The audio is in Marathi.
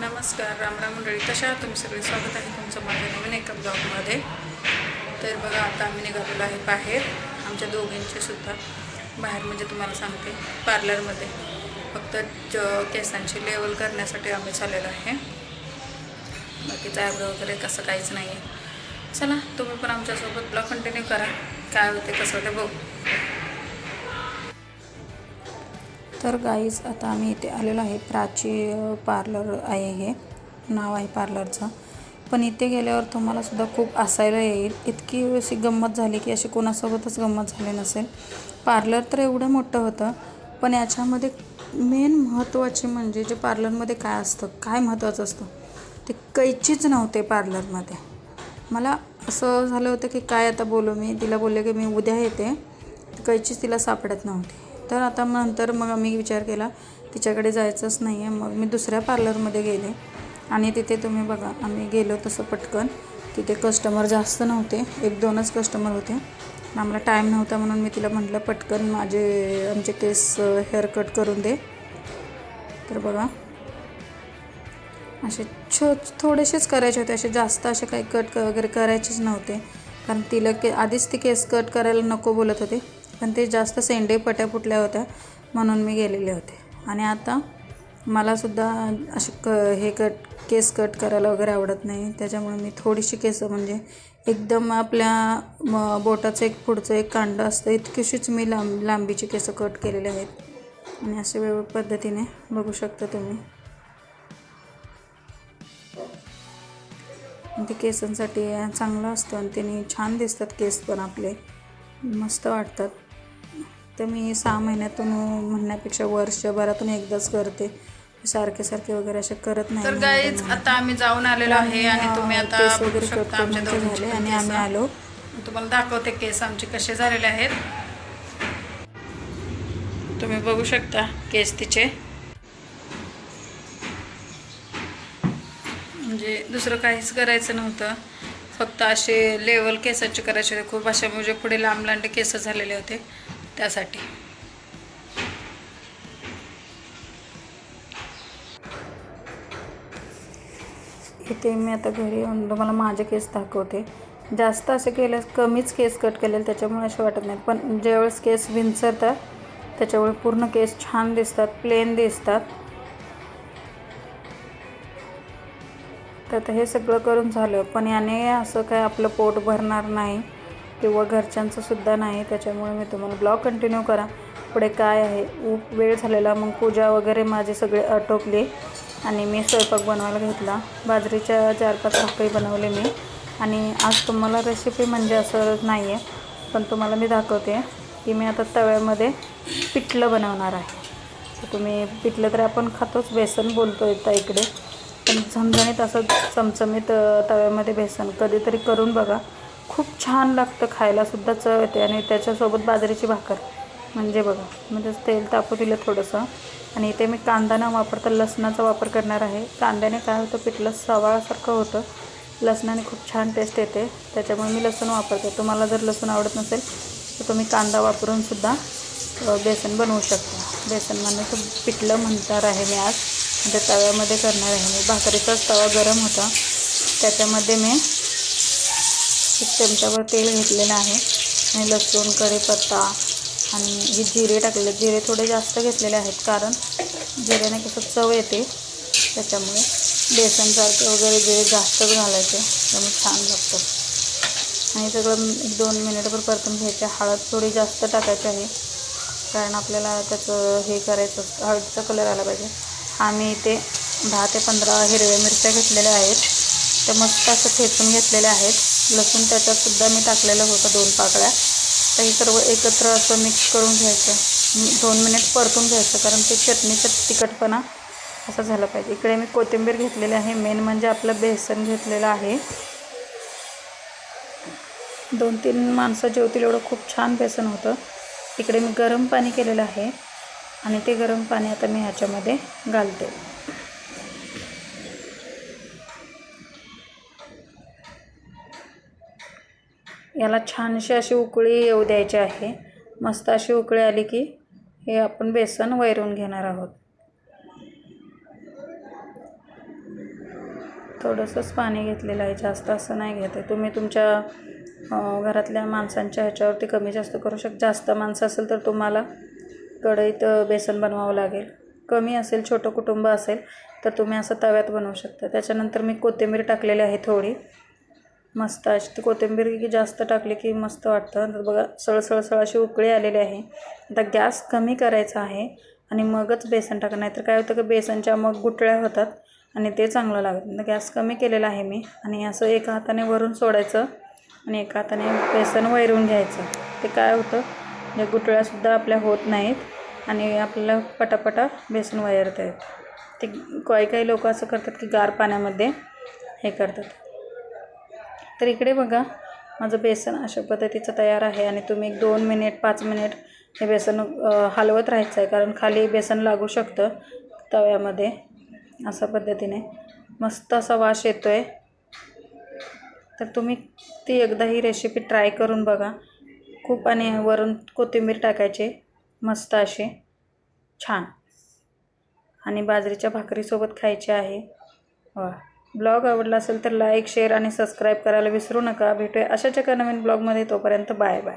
नमस्कार रामराम मंडळी. कशा आहात तुम्ही सगळे? स्वागत आहे तुमचं माझ्या नवीन एका ब्लॉगमध्ये तर बघा आता आम्ही निघालेलो आहे बाहेर. आमच्या दोघींचे सुद्धा बाहेर म्हणजे तुम्हाला सांगते पार्लरमध्ये फक्त ज केसांची लेवल करण्यासाठी आम्ही चाललेलो आहे. बाकीचं ॲब्रो वगैरे कसं काहीच नाही आहे चला तुम्ही पण आमच्यासोबत ब्लॉग कंटिन्यू करा. काय होते कसं होते बघू. तर गाईज आता आम्ही इथे आलेलो आहे. प्राची पार्लर आहे हे. नाव आहे पार्लरचं पण इथे गेल्यावर तुम्हाला सुद्धा खूप असायला येईल. इतकी अशी गंमत झाली की अशी कोणासोबतच गंमत झाली नसेल. पार्लर तर एवढं मोठं होतं पण याच्यामध्ये मेन महत्त्वाचे म्हणजे जे पार्लरमध्ये काय असतं काय महत्त्वाचं असतं ते कैचीच नव्हते पार्लरमध्ये मला असं झालं होतं की काय आता बोलू मी? तिला बोलले की मी उद्या येते. कैचीच तिला सापडत नव्हती. तर आता मग नंतर मग आम्ही विचार केला तिच्याकडे जायचंच नाही आहे मग मी दुसऱ्या पार्लरमध्ये गेले. आणि तिथे तुम्ही बघा आम्ही गेलो तसं पटकन. तिथे कस्टमर जास्त नव्हते. एक दोनच कस्टमर होते. आम्हाला टाईम नव्हता म्हणून मी तिला म्हटलं पटकन माझे आमचे केस हेअर कट करून दे. तर बघा. असे छो थोडेसेच करायचे होते. असे जास्त असे काही कट वगैरे करायचेच नव्हते. कारण तिला के आधीच ती केस कट करायला नको बोलत होते. पण ते जास्त सेंडे पट्या फुटल्या होत्या म्हणून मी गेलेले होते. आणि आता मलासुद्धा असे क हे कट केस कट करायला वगैरे आवडत नाही. त्याच्यामुळे मी थोडीशी केसं म्हणजे एकदम आपल्या म बोटाचं एक पुढचं एक कांडं असतं इतकीशीच मी लांब लांबीची केसं कट केलेले आहेत. आणि असे वेगवेगळ्या पद्धतीने बघू शकता तुम्ही. ते केसांसाठी चांगलं असतं आणि त्याने छान दिसतात केस पण आपले. मस्त वाटतात. तर मी सहा महिन्यातून म्हणण्यापेक्षा वर्षभरातून एकदाच करते. सारखे सारखे वगैरे असे करत नाही तर. गाईज आता. आम्ही जाऊन आलेलो आहे आणि तुम्ही आता वगैरे शकता आमच्या दोघींचे झाले आणि. आम्ही आलो. तुम्हाला दाखवते केस आमचे कसे झालेले आहेत. तुम्ही बघू शकता केस तिचे. म्हणजे दुसरं काहीच करायचं नव्हतं. फक्त असे लेवल केसाचे करायचे होते. खूप असे म्हणजे पुढे लांब लांडे केस झालेले होते. त्यासाठी. इथे मी आता घरी येऊन तुम्हाला माझे केस दाखवते. जास्त असे केल्यास कमीच केस कट केलेले त्याच्यामुळे असे वाटत नाहीत. पण ज्यावेळेस केस विंचरतात त्याच्यामुळे पूर्ण केस छान दिसतात प्लेन दिसतात. तर हे सगळं करून झालं पण याने असं काय आपलं पोट भरणार नाही. किंवा घरच्यांचं सुद्धा नाही त्याच्यामुळे मी तुम्हाला ब्लॉग कंटिन्यू करा. पुढे काय आहे? ऊप वेळ झालेला मग पूजा वगैरे माझे सगळे आटोपले आणि मी स्वयंपाक बनवायला घेतला. बाजरीच्या चार पाच भाकरी बनवले मी. आणि आज तुम्हाला रेसिपी म्हणजे असं नाही आहे पण तुम्हाला मी दाखवते की मी आता तव्यामध्ये पिठलं बनवणार आहे. तुम्ही पिठलं तर आपण खातोच बेसन बोलतो येतं इकडे. पण झणझणीत असं चमचमीत तव्यामध्ये बेसन कधीतरी करून बघा. खूप छान लागतं खायलासुद्धा चव येते आणि त्याच्यासोबत बाजरीची भाकर. म्हणजे बघा म्हणजे तेल तापू दिलं थोडंसं. आणि इथे मी कांदा न वापरता लसणाचा वापर करणार आहे. कांद्याने काय होतं पिठलं सवाळासारखं होतं. लसणाने खूप छान टेस्ट येते. त्याच्यामुळे मी लसूण वापरते. तुम्हाला जर लसूण आवडत नसेल तर तुम्ही कांदा वापरून सुद्धा बेसन बनवू शकता. बेसन म्हणजे पिठलं म्हणणार आहे मी आज. म्हणजे तव्यामध्ये करणार आहे मी. भाकरीचाच तवा गरम होता. त्याच्यामध्ये मी एक चमच्यावर तेल घेतलेलं आहे. आणि लसूण कढीपत्ता आणि हे जिरे टाकलेले. जिरे थोडे जास्त घेतलेले आहेत कारण जिऱ्याने कसं चव येते. त्याच्यामुळे बेसनसारखे वगैरे जिरे जास्तच घालायचे. त्यामुळे छान लागतं. आणि सगळं एक दोन मिनिटभर परतून घ्यायचे. हळद थोडी जास्त टाकायची आहे. कारण आपल्याला त्याचं हे करायचं असतं. हळदचा कलर आला पाहिजे. आम्ही इथे दहा ते पंधरा हिरव्या मिरच्या घेतलेल्या आहेत. त्या मस्त असं ठेचून घेतलेल्या आहेत. लसूण त्याच्यातसुद्धा मी टाकलेलं होतं दोन पाकळ्या. तर हे सर्व एकत्र असं मिक्स करून घ्यायचं. दोन मिनिट परतून घ्यायचं कारण ते चटणीचं तिखटपणा असं झालं पाहिजे. इकडे मी कोथिंबीर घेतलेली आहे. मेन म्हणजे आपलं बेसन घेतलेलं आहे. दोन तीन माणसं जेवतील एवढं खूप छान बेसन होतं. इकडे मी गरम पाणी केलेलं आहे. आणि ते गरम पाणी आता मी ह्याच्यामध्ये घालते. याला छानशी अशी उकळी येऊ द्यायची आहे. मस्त अशी उकळी आली की हे आपण बेसन वैरून घेणार आहोत. थोडंसंच पाणी घेतलेलं आहे. जास्त असं नाही घेत आहे. तुम्ही तुमच्या घरातल्या माणसांच्या ह्याच्यावरती कमी जास्त करू शक जास्त माणसं असेल तर तुम्हाला कढईत बेसन बनवावं लागेल. कमी असेल छोटं कुटुंब असेल तर तुम्ही असं तव्यात बनवू शकता. त्याच्यानंतर मी कोथिंबीर टाकलेली आहे थोडी. मस्त अशी ती कोथिंबीर की जास्त टाकली की मस्त वाटतं. तर बघा सळसळसळ अशी उकळी आलेली आहे. आता गॅस कमी करायचा आहे आणि मगच बेसन टाका. नाहीतर काय होतं की बेसनच्या मग गुटळ्या होतात आणि ते चांगलं लागतं गॅस कमी केलेला आहे मी आणि असं एका हाताने वरून सोडायचं आणि एका हाताने बेसन वैरून घ्यायचं. ते काय होतं म्हणजे गुटळ्यासुद्धा आपल्या होत नाहीत आणि आपल्याला पटापटा बेसन वैरता येतं. ते काही काही लोक असं करतात की गार पाण्यामध्ये हे करतात. तर इकडे बघा माझं बेसन अशा पद्धतीचं तयार आहे आणि तुम्ही एक दोन मिनिट पाच मिनिट हे बेसन हलवत राहायचं आहे कारण खाली बेसन लागू शकतं तव्यामध्ये अशा पद्धतीने. मस्त असा वास येतो आहे तर तुम्ही ती एकदा ही रेसिपी ट्राय करून बघा. खूप आणि वरून कोथिंबीर टाकायची. मस्त अशी. छान. आणि बाजरीच्या भाकरीसोबत खायची आहे. वा. ब्लॉग आवडला असेल तर लाईक शेअर आणि सबस्क्राईब करायला विसरू नका. भेटूया अशाच एका नवीन ब्लॉगमध्ये. तोपर्यंत बाय बाय.